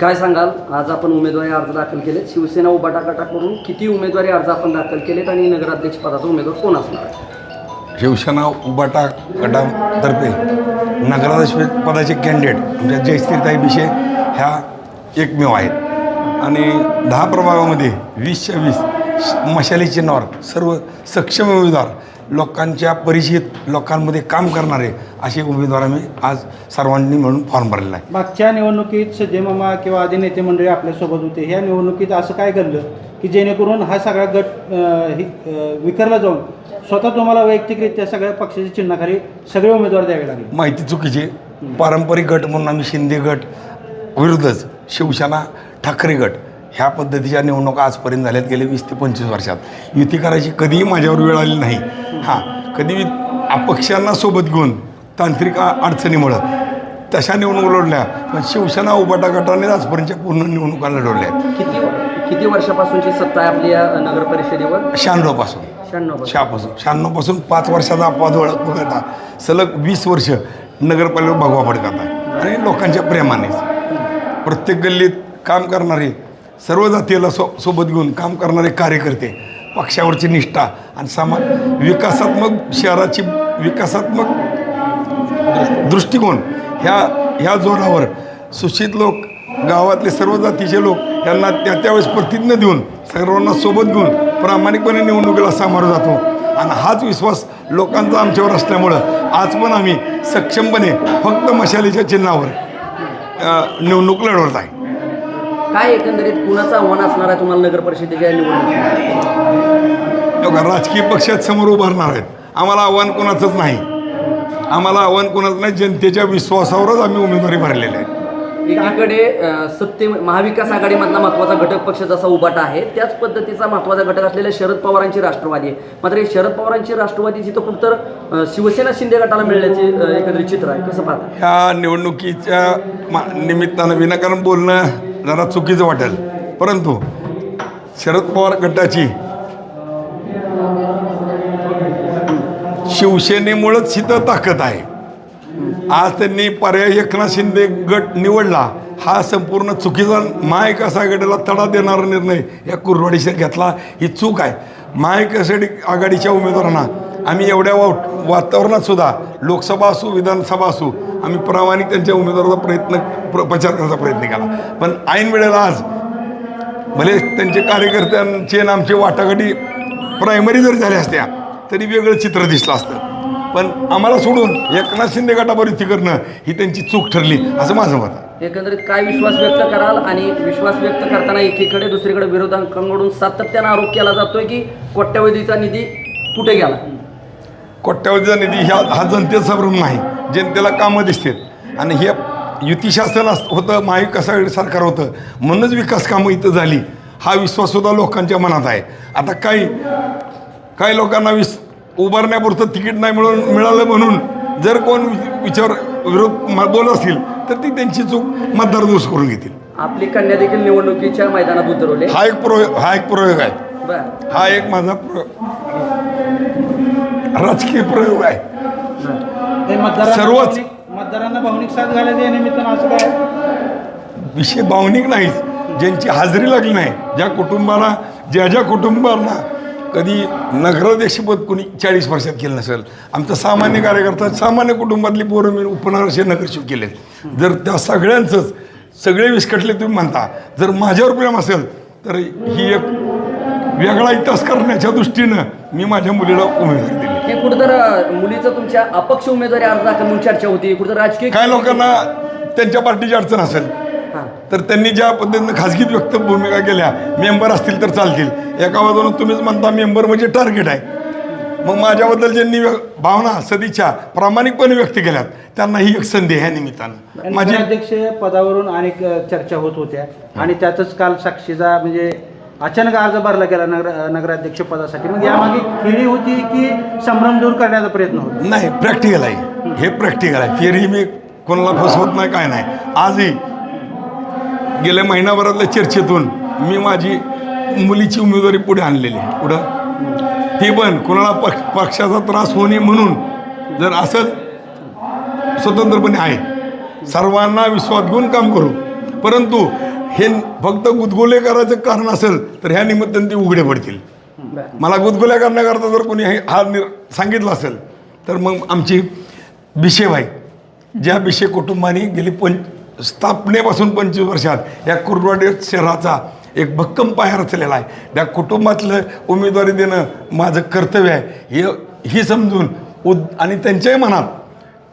काय सांगाल? आज आपण उमेदवारी अर्ज दाखल केलेत. शिवसेना उबाटा किती उमेदवारी अर्ज आपण दाखल केलेत आणि नगराध्यक्षपदाचा उमेदवार कोण असणार? आहे शिवसेना उबाटा गटातर्फे नगराध्यक्ष पदाचे कॅन्डिडेट म्हणजे जयस्थिरताई विषय ह्या एकमेव आहेत. आणि दहा प्रभागामध्ये वीसच्या वीस मशाली चिन्हावर सर्व सक्षम उमेदवार लोकांच्या परिचित लोकांमध्ये काम करणारे असे उमेदवार आम्ही आज सर्वांनी मिळून फॉर्म भरलेला आहे. मागच्या निवडणुकीत सज्जय मामा किंवा आदी नेते मंडळी आपल्यासोबत होते. ह्या निवडणुकीत असं काय घडलं की जेणेकरून हा सगळा गट हि- विखरला जाऊन स्वतः तुम्हाला वैयक्तिकरित्या सगळ्या पक्षाच्या चिन्हाखाली सगळे उमेदवार द्यावे लागले? माहिती चुकीची पारंपरिक गट म्हणून आम्ही शिंदे गट विरुद्धच शिवसेना ठाकरे गट ह्या पद्धतीच्या निवडणुका आजपर्यंत झाल्यात गेले वीस ते पंचवीस वर्षात. युती करायची कधीही माझ्यावर वेळ आली नाही. हां कधी अपक्षांना सोबत घेऊन तांत्रिक अडचणीमुळं तशा निवडणुका लढल्या पण शिवसेना उबाटा गटाने आजपर्यंतच्या पूर्ण निवडणुका लढवल्या आहेत. किती किती वर्षापासूनची सत्ता आहे आपली या नगर परिषदेवर? शहाण्णवपासून. शहाण्णव. शहापासून. शहाण्णवपासून पाच वर्षाचा अपवाद ओळख बघता सलग वीस वर्ष नगरपालिकेवर भगवा फडकत आहे आणि लोकांच्या प्रेमानेच. प्रत्येक गल्लीत काम करणारे सर्व जातीला सो सोबत घेऊन काम करणारे कार्यकर्ते पक्षावरची निष्ठा आणि समा विकासात्मक शहराची विकासात्मक दृष्टिकोन ह्या ह्या जोरावर सुशित लोक गावातले सर्व जातीचे लोक यांना त्या त्यावेळेस प्रतिज्ञा देऊन सर्वांना सोबत घेऊन प्रामाणिकपणे निवडणुकीला सामोरं जातो. आणि हाच विश्वास लोकांचा आमच्यावर असल्यामुळं आज पण आम्ही सक्षमपणे फक्त मशालीच्या चिन्हावर निवडणूक लढवत आहे. काय एकंदरीत कुणाचं आव्हान असणार आहे तुम्हाला नगर परिषदेच्या निवडणुकीत? राजकीय पक्षात समोर उभारणार आहेत. आम्हाला आव्हान कोणाचंच नाही. आम्हाला आव्हान कोणाचं नाही जनतेच्या विश्वासावरच आम्ही उमेदवारी भरलेली आहे एकीकडे सत्ते महाविकास आघाडीमधला महत्त्वाचा घटक पक्ष जसा उभाटा आहे. त्याच पद्धतीचा महत्त्वाचा घटक असलेल्या शरद पवारांची राष्ट्रवादी आहे. मात्र शरद पवारांची राष्ट्रवादी जिथं तर शिवसेना शिंदे गटाला मिळण्याचे एकंदरीत चित्र आहे. कसं पाहता? ह्या निवडणुकीच्या निमित्तानं विनाकारण बोलणं जरा चुकीचं वाटेल. परंतु शरद पवार गटाची शिवसेनेमुळंच इथं ताकद आहे. आज त्यांनी पर्याय एकनाथ शिंदे गट निवडला हा संपूर्ण चुकीचा महाविकास आघाडीला तडा देणारा निर्णय या कुरवाडीशी घेतला. ही चूक आहे. महाविकास आघाडीच्या उमेदवारांना आम्ही एवढ्या वा वातावरणातसुद्धा लोकसभा असू विधानसभा असू आम्ही प्रामाणिक त्यांच्या उमेदवाराचा प्रयत्न प्र प्रचार करण्याचा प्रयत्न केला. पण ऐन वेळेला आज भले त्यांचे कार्यकर्त्यांचे आणि आमचे वाटाघाटी प्रायमरी जरी झाल्या असत्या तरी वेगळं चित्र दिसलं असतं. पण आम्हाला सोडून एकनाथ शिंदे गटावर युती करणं ही त्यांची चूक ठरली असं माझं मत आहे. एकंदरीत काय विश्वास व्यक्त कराल आणि विश्वास व्यक्त करताना एकीकडे दुसरीकडे विरोधकांकडून सातत्यानं आरोप केला जातोय की कोट्यवधीचा निधी कुठे गेला? कोट्यावधीचा निधी ह्या हा जनतेचा भ्रम नाही. जनतेला कामं दिसतात आणि हे युती शासन अस होतं महाविकास आघाडी सरकार होतं. म्हणूनच विकास कामं इथं झाली. हा विश्वाससुद्धा लोकांच्या मनात आहे. आता काही काही लोकांना विस उभारण्यापुरतं तिकीट नाही मिळून मिळालं म्हणून जर कोण विचार विरोध बोलत असतील तर ती त्यांची चूक मतदार दोष करून घेतील. आपली कन्या देखील निवडणुकीच्या मैदानात उतरवले. हा एक प्रयोग हा एक प्रयोग आहे. हा एक माझा प्रयोग राजकीय प्रयोग आहे. सर्वच- मतदारांना भावनिक साथ निमित्तानं असं काय? विषय भावनिक नाहीच ज्यांची हाजरी लागली नाही ज्या कुटुंबाला ज्या ज्या कुटुंबांना कधी नगराध्यक्षपद कोणी चाळीस वर्षात केलं नसेल. आमचं सामान्य कार्यकर्ता सामान्य कुटुंबातली पोरं मी उपनगरचे नगरशिव केलेत. जर त्या सगळ्यांचंच सगळे विस्कटले तुम्ही म्हणता. जर माझ्यावर प्रेम असेल तर ही एक वेगळा इतिहास करण्याच्या दृष्टीनं मी माझ्या मुलीला उमेदवारी हे कुठंतर मुलीचं तुमच्या अपक्ष उमेदवारी अर्ज दाखल म्हणून चर्चा होती. कुठं राजकीय काय लोकांना त्यांच्या पार्टीची अडचण असेल हां. तर त्यांनी ज्या पद्धतीनं खाजगीत व्यक्त भूमिका केल्या मेंबर असतील तर चालतील. एका बाजूनं तुम्हीच म्हणता मेंबर म्हणजे टार्गेट आहे. मग माझ्याबद्दल ज्यांनी भावना सदिच्छा प्रामाणिकपणे व्यक्त केल्यात त्यांना ही एक संधी आहे ह्या निमित्तानं. माझी अध्यक्ष पदावरून अनेक चर्चा होत होत्या. आणि त्यातच काल साक्षीचा म्हणजे अचानक अर्ज भरला गेला नगर नगराध्यक्ष पदासाठी. मग यामागे खिळी होती की संभ्रम दूर करण्याचा प्रयत्न होता? नाही प्रॅक्टिकल आहे. हे प्रॅक्टिकल आहे. थिअरी मी कोणाला फसवत नाही काय नाही. आजही गेल्या महिनाभरातल्या चर्चेतून मी माझी मुलीची उमेदवारी पुढे आणलेली आहे. पुढं? ती पण कोणाला पक्ष पक्षाचा त्रास होऊ नये म्हणून जर असं स्वतंत्रपणे आहे. सर्वांना विश्वास घेऊन काम करू. परंतु हे फक्त गुदगुले करायचं कारण असेल तर ह्या निमित्ताने ते उघडे पडतील. मला गुदगुल्या करण्याकरता जर कोणी हे निर सांगितलं असेल तर मग आमची बिशेबाई ज्या बिशे कुटुंबाने गेली पंच स्थापनेपासून पंचवीस वर्षात या कुर्डवाडी शहराचा एक भक्कम पाया रचलेला आहे. त्या कुटुंबातलं उमेदवारी देणं माझं कर्तव्य आहे. हे ही समजून उद आणि त्यांच्याही मनात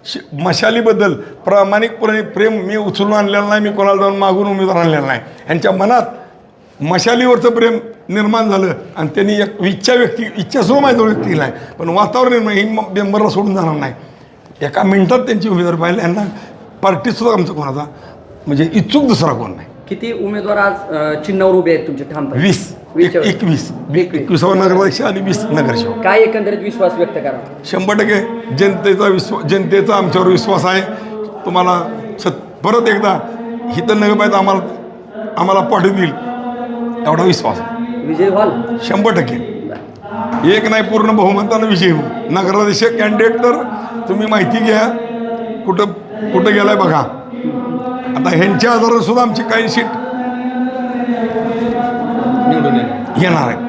श मशालीबद्दल प्रामाणिकपणे प्रेम मी उचलून आणलेलं नाही मी कोणाला जाऊन मागून उमेदवार आणलेला नाही. यांच्या मनात मशालीवरचं प्रेम निर्माण झालं आणि त्यांनी एक इच्छा व्यक्ती इच्छासुद्धा माझ्याजवळ व्यक्ती केला आहे पण वातावरण निर्माण ही मेंबरला सोडून जाणार नाही. एका मिनटात त्यांची उमेदवार पाहिजे यांना पार्टीसुद्धा आमचं कोणाचा म्हणजे इच्छुक दुसरा कोण नाही. किती उमेदवार आज चिन्हावर उभे आहेत तुमचे ठाम वीस. एक एकवीस एकविसावा नगराध्यक्ष आणि वीस नगरसेवक. काय एकंदरीत विश्वास व्यक्त करा? शंभर टक्के जनतेचा विश्वास जनतेचा आमच्यावर विश्वास आहे. तुम्हाला सत परत एकदा नगर पाहिजे आम्हाला आम्हाला पाठवतील एवढा विश्वास विजय व्हाल? शंभर टक्के. एक नाही पूर्ण बहुमतानं विजय होऊ. नगराध्यक्ष कॅन्डिडेट तर तुम्ही माहिती घ्या. कुठं कुठं गेलाय बघा. आता ह्यांच्या आधारावर सुद्धा आमची काही सीट निवडून येणार. येणार आहे